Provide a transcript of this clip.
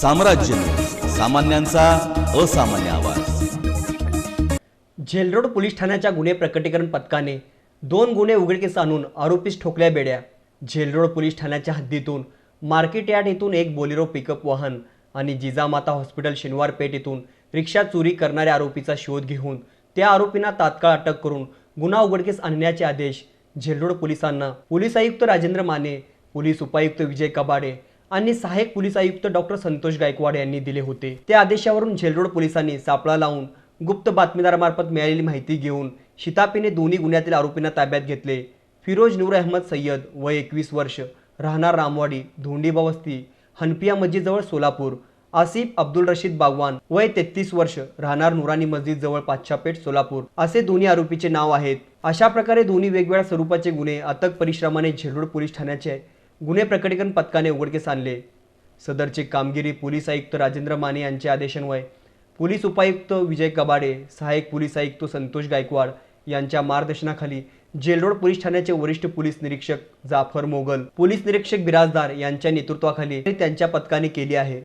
साम्राज्य. सामान्यांचा असामान्य आवाज. झेलरोड पोलीस ठाण्याच्या गुन्हे प्रकटीकरण पथकाने दोन गुन्हे उघडकीस आणून आरोपीस ठोकल्या बेड्या. झेलरोड पोलीस ठाण्याच्या हद्दीतून मार्केट यार्ड येथून एक बोलेरो पिकअप वाहन आणि जिजामाता हॉस्पिटल शनिवार पेठ येथून रिक्षा चोरी करणाऱ्या आरोपीचा शोध घेऊन त्या आरोपींना तात्काळ अटक करून गुन्हा उघडकीस आणण्याचे आदेश झेलरोड पोलिसांना. पोलीस आयुक्त राजेंद्र माने पोलीस उपायुक्त विजय कबाडे आणि सहाय्यक पोलीस आयुक्त डॉक्टर संतोष गायकवाड यांनी दिले होते. त्या आदेशावरून झेलरोड पोलिसांनी सापळा लावून गुप्त बातमीदारामार्फत मिळालेली माहिती घेऊन शितापीने दोन्ही गुन्ह्यातील आरोपींना ताब्यात घेतले. फिरोज नूर अहमद सय्यद वय एकवीस वर्ष राहणार रामवाडी धोंडीबा वस्ती हनपिया मस्जिदजवळ सोलापूर आसिफ अब्दुल रशीद बागवान वय तेहतीस वर्ष राहणार नुरानी मस्जिद जवळ पाच्छापेठ सोलापूर. असे दोन्ही आरोपीचे नाव आहेत. अशा प्रकारे दोन्ही वेगवेगळ्या स्वरूपाचे गुन्हे अथक परिश्रमाने झेलरोड पोलीस ठाण्याचे गुन्हे प्रकटीकरण पथकाने उघडकीस आणले. सदरची कामगिरी पोलीस आयुक्त राजेंद्र माने यांच्या आदेशान्वये. पोलीस उपायुक्त विजय कबाडे सहाय्यक पोलीस आयुक्त संतोष गायकवाड यांच्या मार्गदर्शनाखाली जेलरोड पोलीस ठाण्याचे वरिष्ठ पोलीस निरीक्षक जाफर मोगल पोलीस निरीक्षक बिराजदार यांच्या नेतृत्वाखाली त्यांच्या पथकाने केली आहे.